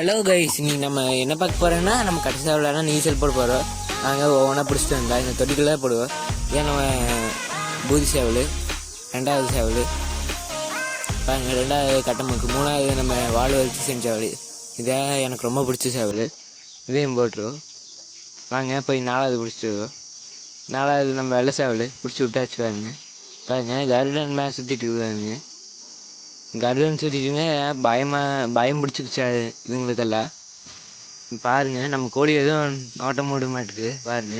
Hello guys இன்னைக்கு நம்ம என்ன பார்க்க போகிறோன்னா நம்ம கடைசி விளையாட நீச்சல் போட போகிறோம் நாங்கள் ஒவ்வொன்றா பிடிச்சிட்டு வந்தா இந்த தொட்டிக்குள்ளே போடுவோம் இதான் நம்ம பூதி சேவல் ரெண்டாவது சேவல். பாருங்க ரெண்டாவது கட்டமுக்கு மூணாவது நம்ம வாழ் வச்சு செஞ்ச சேவல். இதான் எனக்கு ரொம்ப பிடிச்ச சேவல். இதையும் போட்டுருவோம். வாங்க போய் நாலாவது பிடிச்சிடுவோம் நாலாவது நம்ம வெள்ளை சேவல். பிடிச்சி விட்டாச்சு பாருங்க. பாருங்க கருடன் மேலே சுற்றிட்டு இருக்குதாங்க கருடன் சுற்றிட்டுங்க பயமாக பயம் பிடிச்சிக்கிச்சு அது இதுங்களுக்கெல்லாம் பாருங்க நம்ம கோழி எதுவும் நோட்டம் விட மாட்டேங்குது பாருங்க.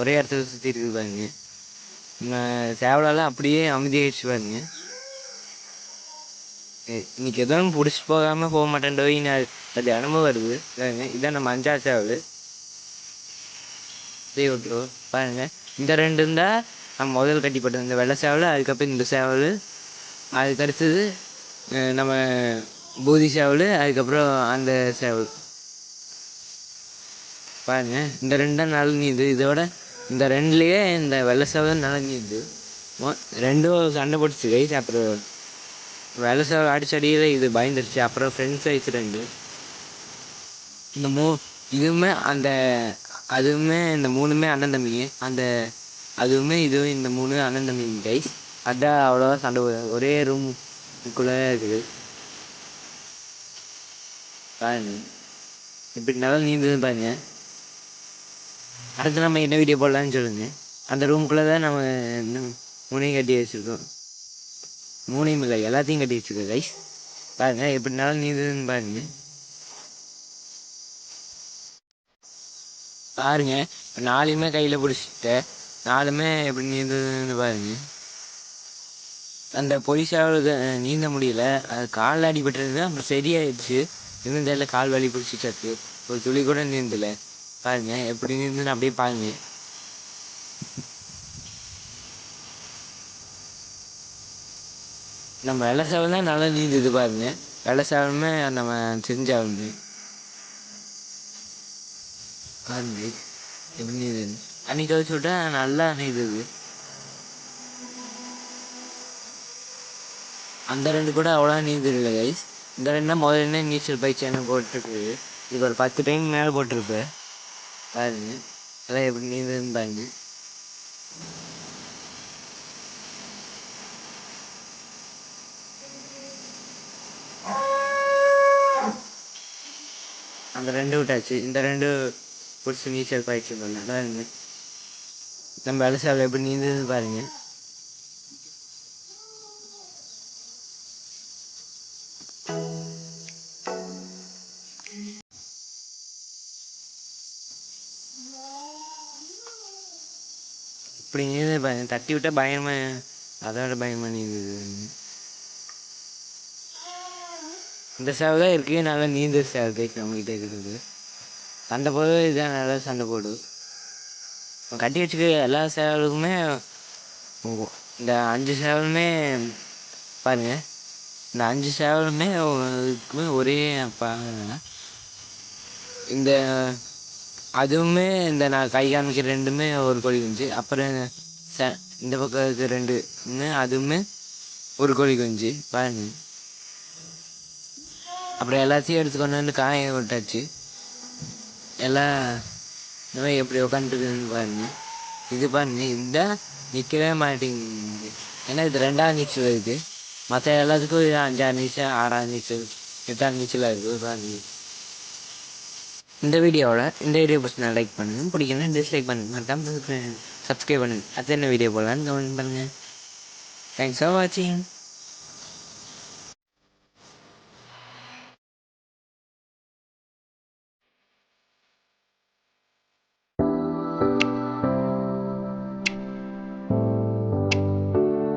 ஒரே இடத்துல சுற்றி இருக்குது பாருங்க. சேவலாலாம் சேவலெல்லாம் அப்படியே அமைதியாகிடுச்சு பாருங்க. இன்னைக்கு எதுவும் பிடிச்சி போகாமல் போக மாட்டேன் அது தினமும் வருது பாருங்க. இதான் நம்ம அஞ்சா சேவல். இதே விட்டுருவோம் பாருங்க. இந்த ரெண்டு இருந்தால் நம்ம முதல் கட்டிப்பட்டது இந்த வெள்ளை சேவல் அதுக்கப்புறம் இந்த சேவல். அதுக்கு அடுத்தது நம்ம பூதி சேவல் அதுக்கப்புறம் அந்த சேவல் பாருங்க இந்த ரெண்டும் தான் இதோட இந்த ரெண்டுலேயே இந்த வெள்ளை சேவல் நல்ல ரெண்டும் சண்டை போட்டுச்சு கைஸ் அப்புறம் வெள்ளை சேவல் அடிச்சடியில் இது பயந்துருச்சு. அப்புறம் ஃப்ரெண்ட்ஸ் ஆயிடுச்சு ரெண்டு. இந்த மூ இதுவுமே அந்த அதுவுமே இந்த மூணுமே அண்ணன் தம்பிங்க. அந்த அதுவுமே இதுவும் இந்த மூணு அண்ணன் தம்பிங்க கைஸ் அதான் அவ்வளோவா சண்டை ஒரே ஒரே ரூம்குள்ளே இருக்குது பாருங்க. இப்படி நல்லா நீந்துன்னு பாருங்க. அடுத்து நம்ம என்ன வீடியோ போடலான்னு சொல்லுங்க. அந்த ரூம்குள்ளே தான் நம்ம இன்னும் மூணையும் கட்டி வச்சுருக்கோம். மூணையும் இல்லை எல்லாத்தையும் கட்டி வச்சுருக்கோம் கைஸ் பாருங்க எப்படி நல்லா நீந்ததுன்னு பாருங்க. பாருங்க நாலுமே கையில் பிடிச்சிட்டேன் நாலுமே எப்படி நீந்துதுன்னு பாருங்க. அந்த பொலிஸால் நீந்த முடியல. அது காலில் அடிபட்டது அப்புறம் சரியாயிடுச்சு. இன்னும் தெரியல கால் வலி பிடிச்சிட்டு ஒரு துளி கூட நீந்தல. பாருங்க எப்படி நீந்து அப்படியே பாருங்க. நம்ம வெள்ளை சேவல் தான் நல்லா நீந்துது பாருங்க. வெள்ளை சேவலுமே நம்ம தெரிஞ்சாவது பாருங்க எப்படி நீந்துது. அன்னைக்கு வச்சு விட்டா நல்லா நீந்துது. அந்த ரெண்டு கூட அவ்வளோ நீந்தது இல்லை கைஸ் இந்த ரெண்டு தான் முதல்ல நீச்சல் பயிற்சி போட்டிருக்கு? இது ஒரு பத்து டைம் மேலே போட்டிருப்பேன் பாருங்க. அதெல்லாம் எப்படி நீந்ததுன்னு பாருங்க. அந்த ரெண்டு விட்டாச்சு. இந்த ரெண்டு பிடிச்சி நீச்சல் பயிற்சி பண்ணேன் பாருங்க. நம்ம வேலை சேவல் எப்படி நீந்தது பாருங்கள் இப்படி நீந்தது பாருங்க தட்டி விட்டா பயமா அதோட பயமா நீந்தது இந்த சேவை தான் இருக்கு நல்லா நீந்த சேவை கைக்கு நம்மகிட்ட இருக்குது. சண்டை போடு இதான் நல்லா சண்டை போடு. கட்டி வச்சுக்க எல்லா சேவலுக்குமே இந்த அஞ்சு சேவலுமே பாருங்க. இந்த அஞ்சு சேவலுமே ஒரே பா இந்த அதுவுமே இந்த நான் கை காமிக்கிற ரெண்டுமே ஒரு கோழி குஞ்சு. அப்புறம் ச- இந்த பக்கம் இருக்க ரெண்டு. அதுவுமே ஒரு கோழி குஞ்சு. பாருங்க. அப்புறம் எல்லாத்தையும் எடுத்து கொண்டு வந்து காய விட்டாச்சு. எல்லாம் இந்த மாதிரி எப்படி உட்காந்துருக்குன்னு பாருங்க. இது பாருங்க. இதுதான் நிற்கவே மாட்டேங்குது. ஏன்னா இது ரெண்டாம் நீச்சல் இருக்குது மற்ற எல்லாத்துக்கும் இது நீச்சல் ஆறாம் நீச்சல் எட்டாம் நீச்சலாக இருக்குது பாருங்க. இந்த வீடியோவில் இந்த வீடியோ பிடிச்சி நான் லைக் பண்ணுங்க பிடிக்கணும் டிஸ்லைக் பண்ணுங்க மறக்காம சப்ஸ்கிரைப் பண்ணு அடுத்த என்ன வீடியோ போடலான்னு கமெண்ட் பண்ணுங்கள் தேங்க்ஸ் ஃபார் வாட்சிங்